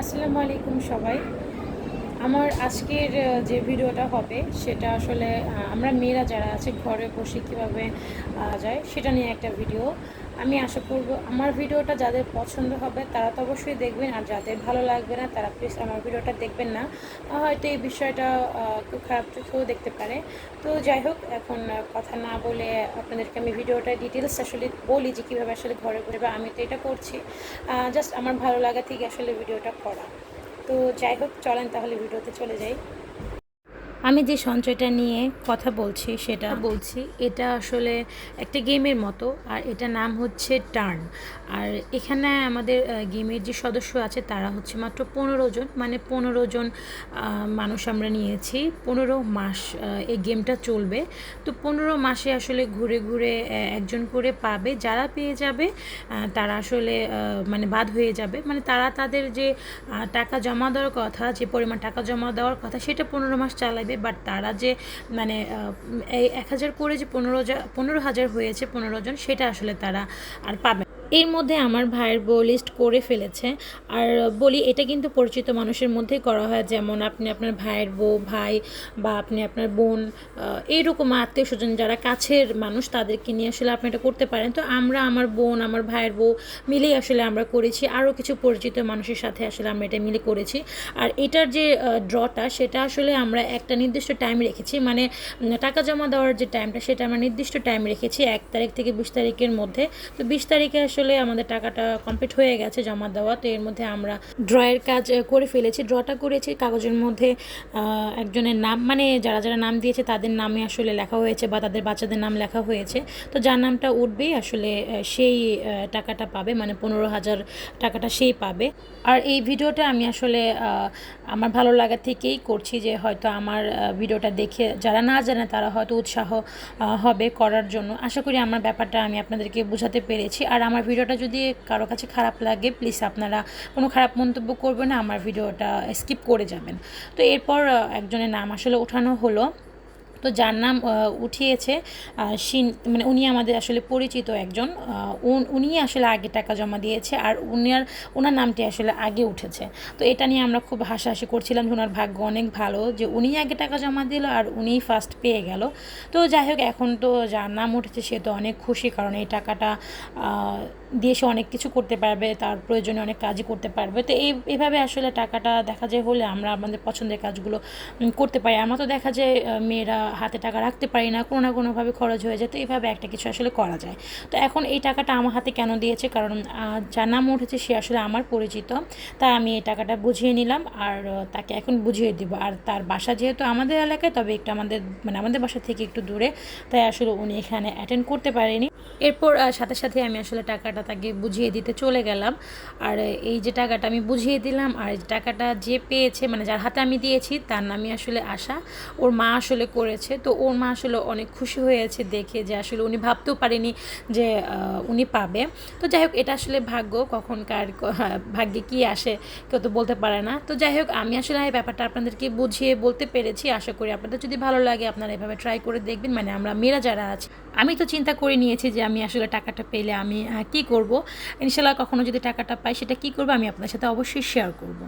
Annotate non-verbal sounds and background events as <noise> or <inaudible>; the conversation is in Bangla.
আসসালামু আলাইকুম সবাই। আমার আজকের যে ভিডিওটা হবে সেটা আসলে আমরা মেয়েরা যারা আছে ঘরে বসে কীভাবে যায় সেটা নিয়ে একটা ভিডিও। আমি আশা করব আমার ভিডিওটা যাদের পছন্দ হবে তারা তো অবশ্যই দেখবেন, আর যাদের ভালো লাগবে না তারা প্লিজ আমার ভিডিওটা দেখবেন না। হয়তো এই বিষয়টা খুব খারাপ চোখেও দেখতে পারে। তো যাই হোক, এখন কথা না বলে আপনাদেরকে আমি ভিডিওটা ডিটেলস আসলে বলি যে কীভাবে আসলে ঘরে ঘুরে আমি তো এটা করছি। জাস্ট আমার ভালো লাগা থেকে আসলে ভিডিওটা করা। তো যাই হোক চলেন তাহলে ভিডিওতে চলে যাই। আমি যে সঞ্চয়টা নিয়ে কথা বলছি সেটা বলছি এটা আসলে একটা গেমের মতো আর এটা নাম হচ্ছে টার্ন। আর এখানে আমাদের গেমের যে সদস্য আছে তারা হচ্ছে মাত্র পনেরো জন মানে পনেরো জন মানুষ আমরা নিয়েছি। পনেরো মাস এই গেমটা চলবে। তো পনেরো মাসে আসলে ঘুরে ঘুরে একজন করে পাবে। যারা পেয়ে যাবে তারা আসলে মানে বাদ হয়ে যাবে। মানে তারা তাদের যে টাকা জমা দেওয়ার কথা যে পরিমাণ টাকা জমা দেওয়ার কথা সেটা পনেরো মাস চালাবে বাট তারা যে মানে এই এক হাজার করে যে পনেরো পনেরো হাজার হয়েছে পনেরো জন, সেটা আসলে তারা আর পাবে। এর মধ্যে আমার ভাইয়ের বউ লিস্ট করে ফেলেছে। আর বলি, এটা কিন্তু পরিচিত মানুষের মধ্যেই করা হয়। যেমন আপনি আপনার ভাইয়ের বউ, ভাই বা আপনি আপনার বোন এইরকম আত্মীয় স্বজন যারা কাছের মানুষ, তাদেরকে নিয়ে আসলে আপনি এটা করতে পারেন। তো আমরা, আমার বোন, আমার ভাইয়ের বউ মিলেই আসলে আমরা করেছি। আরও কিছু পরিচিত মানুষের সাথে আসলে আমরা এটা মিলে করেছি। আর এটার যে ড্রটা সেটা আসলে আমরা একটা নির্দিষ্ট টাইম রেখেছি। মানে টাকা জমা দেওয়ার যে টাইমটা সেটা আমরা নির্দিষ্ট টাইম রেখেছি। এক তারিখ থেকে বিশ তারিখের মধ্যে। তো বিশ তারিখে আসলে আমাদের টাকাটা কমপ্লিট হয়ে গেছে জমা দেওয়া, তো এর মধ্যে আমরা ড্রয়ের কাজ করে ফেলেছি। ড্রটা করেছি, কাগজের মধ্যে একজনের নাম মানে যারা যারা নাম দিয়েছে তাদের নামে আসলে লেখা হয়েছে বা তাদের বাচ্চাদের নাম লেখা হয়েছে। তো যার নামটা উঠবেই আসলে সেই টাকাটা পাবে মানে পনেরো হাজার টাকাটা সেই পাবে। আর এই ভিডিওটা আমি আসলে আমার ভালো লাগা থেকেই করছি যে হয়তো আমার ভিডিওটা দেখে যারা না জানে তারা হয়তো উৎসাহ হবে করার জন্য। আশা করি আমার ব্যাপারটা আমি আপনাদেরকে বোঝাতে পেরেছি। আর আমার ভিডিওটা যদি কারও কাছে খারাপ লাগে প্লিজ আপনারা কোনো খারাপ মন্তব্য করবেন না, আমার ভিডিওটা স্কিপ করে যাবেন। তো এরপর একজনের নাম আসলে ওঠানো হলো। তো যার নাম উঠিয়েছে সিন মানে উনি আমাদের আসলে পরিচিত একজন। উনি আসলে আগে টাকা জমা দিয়েছে আর উনার ওনার নামটি আসলে আগে উঠেছে। তো এটা নিয়ে আমরা খুব হাসাহাসি করছিলাম যে ওনার ভাগ্য অনেক ভালো, যে উনি আগে টাকা জমা দিল আর উনিই ফার্স্ট পেয়ে গেল। তো যাই হোক, এখন তো যার নাম উঠেছে, সে তো অনেক খুশি কারণ এই টাকাটা দিয়ে সে অনেক কিছু করতে পারবে, তার প্রয়োজনে অনেক কাজই করতে পারবে। তো এই, এভাবে আসলে টাকাটা দেখা যায় হলে আমরা আমাদের পছন্দের কাজগুলো করতে পারি। আমরা তো দেখা যায় মেয়েরা হাতে টাকা রাখতে পারি না, কোনো না কোনোভাবে খরচ হয়ে যায়। তো এইভাবে একটা কিছু আসলে করা যায়। তো এখন এই টাকাটা আমার হাতে কেন দিয়েছে? কারণ যার নাম উঠেছে সে আসলে আমার পরিচিত। তাই আমি এই টাকাটা বুঝিয়ে নিলাম আর তাকে এখন বুঝিয়ে দিব। আর তার বাসা যেহেতু আমাদের এলাকায়, তবে একটু আমাদের মানে আমাদের বাসা থেকে একটু দূরে। তাই আসলে উনি এখানে অ্যাটেন্ড করতে পারেনি। এরপর সাথে সাথে আমি আসলে টাকাটা তাকে বুঝিয়ে দিতে চলে গেলাম। আর এই যে টাকাটা আমি বুঝিয়ে দিলাম, আর এই টাকাটা যে পেয়েছে মানে যার হাতে আমি দিয়েছি, তার নামই আসলে আশা। ওর মা আসলে করেছে, তো ওর মা আসলে অনেক খুশি হয়েছে দেখে যে আসলে উনি ভাবতেও পারেনি যে উনি পাবে। তো যাই হোক, এটা আসলে ভাগ্য, কখন কার <laughs> ভাগ্যে কি আসে কেউ তো বলতে পারে না। তো যাই হোক, আমি আসলে এই ব্যাপারটা আপনাদেরকে বুঝিয়ে বলতে পেরেছি। আশা করি আপনাদের যদি ভালো লাগে, আপনারা এভাবে ট্রাই করে দেখবেন। মানে আমরা মেয়েরা যারা আছি, আমি তো চিন্তা করে নিয়েছি যে আমি আসলে টাকাটা পেলে আমি কি করব? ইনশাল্লাহ কখনো যদি টাকাটা পাই, সেটা কি করব? আমি আপনার সাথে অবশ্যই শেয়ার করব।